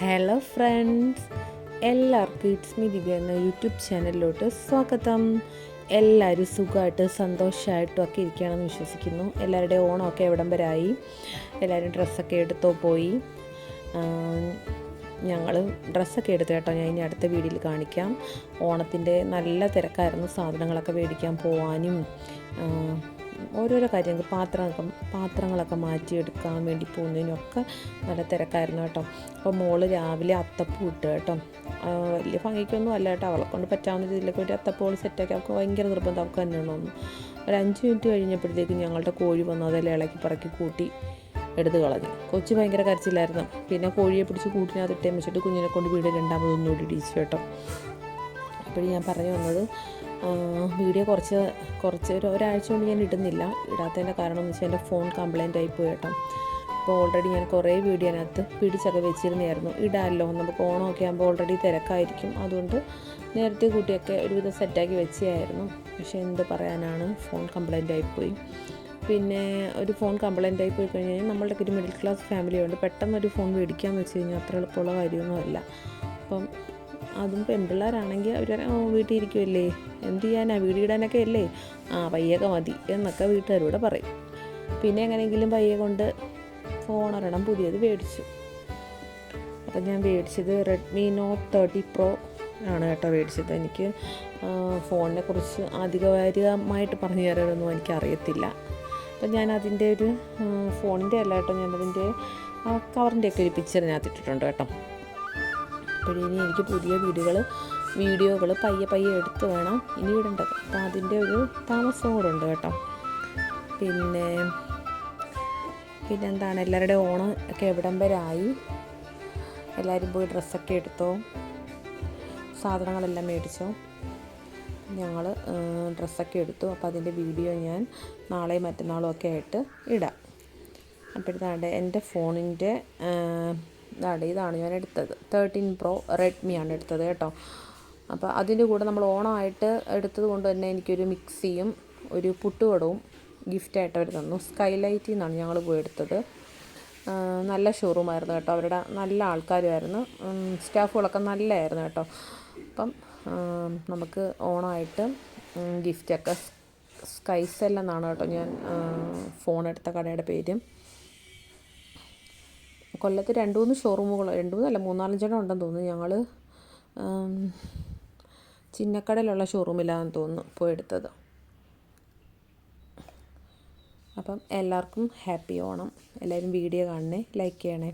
Hello friends എല്ലാവർക്കും it's me Divya എന്ന YouTube ചാനലിലോട്ട് സ്വാഗതം. എല്ലാവരും സുഖമായിട്ട് സന്തോഷമായിട്ടും ഒക്കെ ഇരിക്കുകയാണെന്ന് വിശ്വസിക്കുന്നു. എല്ലാവരുടെയും ഓണമൊക്കെ എവിടം വരെ ആയി എല്ലാവരും ഡ്രസ്സൊക്കെ എടുത്തോ പോയി? ഞങ്ങൾ ഡ്രസ്സൊക്കെ എടുത്തു കേട്ടോ. ഞാൻ ഇനി അടുത്ത വീഡിയോയിൽ കാണിക്കാം. ഓണത്തിന്റെ നല്ല തിരക്കായിരുന്നു. സാധനങ്ങളൊക്കെ മേടിക്കാൻ പോവാനും ഓരോരോ കാര്യങ്ങൾ പാത്രങ്ങളൊക്കെ പാത്രങ്ങളൊക്കെ മാറ്റിയെടുക്കാൻ വേണ്ടി പോകുന്നതിനൊക്കെ നല്ല തിരക്കായിരുന്നു കേട്ടോ. അപ്പോൾ മോൾ രാവിലെ അത്തപ്പൂ ഇട്ട് കേട്ടോ. വലിയ ഭംഗിക്കൊന്നും അല്ല കേട്ടോ. അവളെ കൊണ്ട് പറ്റാവുന്ന രീതിയിലൊക്കെ ഒരു അത്തപ്പൂൾ സെറ്റാക്കി അവൾക്ക് ഭയങ്കര നിർബന്ധം അവൾക്ക് തന്നെ ഉള്ളൂ ഒരു അഞ്ച് മിനിറ്റ് കഴിഞ്ഞപ്പോഴത്തേക്കും ഞങ്ങളുടെ കോഴി വന്നു. അതെല്ലാം ഇളക്കി പറക്കി കൂട്ടി എടുത്ത് കളഞ്ഞു. കൊച്ചു ഭയങ്കര കരച്ചിലായിരുന്നു. പിന്നെ കോഴിയെ പിടിച്ച് കൂട്ടിനകത്ത് വെച്ചിട്ട് കുഞ്ഞിനെ കൊണ്ട് വീട് രണ്ടാമത് കൂടി ഇടിച്ചു കേട്ടോ. അപ്പോഴും ഞാൻ പറഞ്ഞു വന്നത് വീഡിയോ കുറച്ച് കുറച്ച് ഒരു ഒരാഴ്ച കൊണ്ട് ഞാൻ ഇടുന്നില്ല. ഇടാത്തതിന്റെ കാരണം എന്ന് വെച്ചാൽ എന്റെ ഫോൺ കംപ്ലൈന്റ് ആയി കേട്ടോ. അപ്പോൾ ഓൾറെഡി ഞാൻ കുറേ വീഡിയോ അതിനകത്ത് പിടിച്ചൊക്കെ വെച്ചിരുന്നായിരുന്നു ഇടാമല്ലോ നമുക്ക് ഓണമൊക്കെ ആകുമ്പോൾ ഓൾറെഡി തിരക്കായിരിക്കും. അതുകൊണ്ട് നേരത്തെ കൂട്ടിയൊക്കെ ഒരുവിധം സെറ്റാക്കി വെച്ചായിരുന്നു പക്ഷേ എന്ത് പറയാനാണ് ഫോൺ കംപ്ലൈന്റ് ആയിപ്പോയി പിന്നെ ഒരു ഫോൺ കംപ്ലൈന്റ് ആയി പോയി കഴിഞ്ഞ് കഴിഞ്ഞാൽ നമ്മളുടെ ഒരു മിഡിൽ ക്ലാസ് ഫാമിലി ഉണ്ട് പെട്ടെന്ന് ഒരു ഫോൺ മേടിക്കാമെന്ന് വെച്ച് കഴിഞ്ഞാൽ അത്ര എളുപ്പമുള്ള കാര്യമൊന്നുമല്ല അപ്പം അതും പെൺപിള്ളേരാണെങ്കിൽ അവർ വീട്ടിൽ ഇരിക്കുമല്ലേ എന്ത് ചെയ്യാനാണ് വീട് ഇടാനൊക്കെ അല്ലേ? ആ പയ്യൊക്കെ മതി എന്നൊക്കെ വീട്ടുകാരോട് പറയും. പിന്നെ എങ്ങനെയെങ്കിലും പയ്യെ കൊണ്ട് ഫോൺ ഒരെണ്ണം പുതിയത് മേടിച്ചു. അപ്പം ഞാൻ മേടിച്ചത് റെഡ്മി നോട്ട് തേർട്ടി പ്രോ ആണ് കേട്ടോ മേടിച്ചത്. എനിക്ക് ഫോണിനെ കുറിച്ച് ആധികാരികമായിട്ട് പറഞ്ഞു തരാനൊന്നും എനിക്ക് അറിയത്തില്ല അപ്പം ഞാൻ അതിന്റെ ഒരു ഫോണിന്റെ അല്ല കേട്ടോ ഞാനതിന്റെ കവറിന്റെയൊക്കെ ഒരു പിക്ചർ ഞാൻ ഇട്ടിട്ടുണ്ട് കേട്ടോ. അപ്പോഴിനി എനിക്ക് പുതിയ വീടുകൾ വീഡിയോകൾ പയ്യെ പയ്യെ എടുത്ത് വേണം ഇനി ഇടേണ്ടത്. അപ്പോൾ അതിന്റെ ഒരു താമസം കൂടെ ഉണ്ട് കേട്ടോ. പിന്നെ പിന്നെന്താണ്? എല്ലാവരുടെയും ഓണം ഒക്കെ എവിടം വരെ ആയി എല്ലാവരും പോയി ഡ്രസ്സൊക്കെ എടുത്തോ? സാധനങ്ങളെല്ലാം മേടിച്ചോ? ഞങ്ങൾ ഡ്രസ്സൊക്കെ എടുത്തു. അപ്പോൾ അതിന്റെ വീഡിയോ ഞാൻ നാളെയും മറ്റന്നാളും ഒക്കെ ആയിട്ട് ഇടാം. അപ്പോഴത്താണ്ട് എന്റെ ഫോണിന്റെ ഇതാണ് ഇതാണ് ഞാൻ എടുത്തത് തേർട്ടീൻ പ്രോ റെഡ്മിയാണ് എടുത്തത് കേട്ടോ. അപ്പോൾ അതിന്റെ കൂടെ നമ്മൾ ഓണമായിട്ട് എടുത്തത് കൊണ്ട് തന്നെ എനിക്കൊരു മിക്സിയും ഒരു പുട്ടുവടവും ഗിഫ്റ്റായിട്ട് അവർ തന്നു. സ്കൈലൈറ്റിൽ നിന്നാണ് ഞങ്ങൾ പോയി എടുത്തത്. നല്ല ഷോറൂമായിരുന്നു കേട്ടോ. അവരുടെ നല്ല ആൾക്കാരുമായിരുന്നു. സ്റ്റാഫുകളൊക്കെ നല്ലതായിരുന്നു കേട്ടോ. അപ്പം നമുക്ക് ഓണമായിട്ട് ഗിഫ്റ്റൊക്കെ സ്കൈസെല്ലെന്നാണ് കേട്ടോ ഞാൻ ഫോൺ എടുത്ത കടയുടെ പേര്. കൊല്ലത്ത് രണ്ട് മൂന്ന് ഷോറൂമുകൾ രണ്ട് മൂന്നല്ല മൂന്നാലഞ്ചെണ്ണം ഉണ്ടെന്ന് തോന്നുന്നു ഞങ്ങൾ ചിന്നക്കടയിലുള്ള ഷോറൂമിലാണെന്ന് തോന്നുന്നു പോയി എടുത്തത് അപ്പം എല്ലാവർക്കും ഹാപ്പി ഓണം. എല്ലാവരും വീഡിയോ കാണണേ ലൈക്ക് ചെയ്യണേ.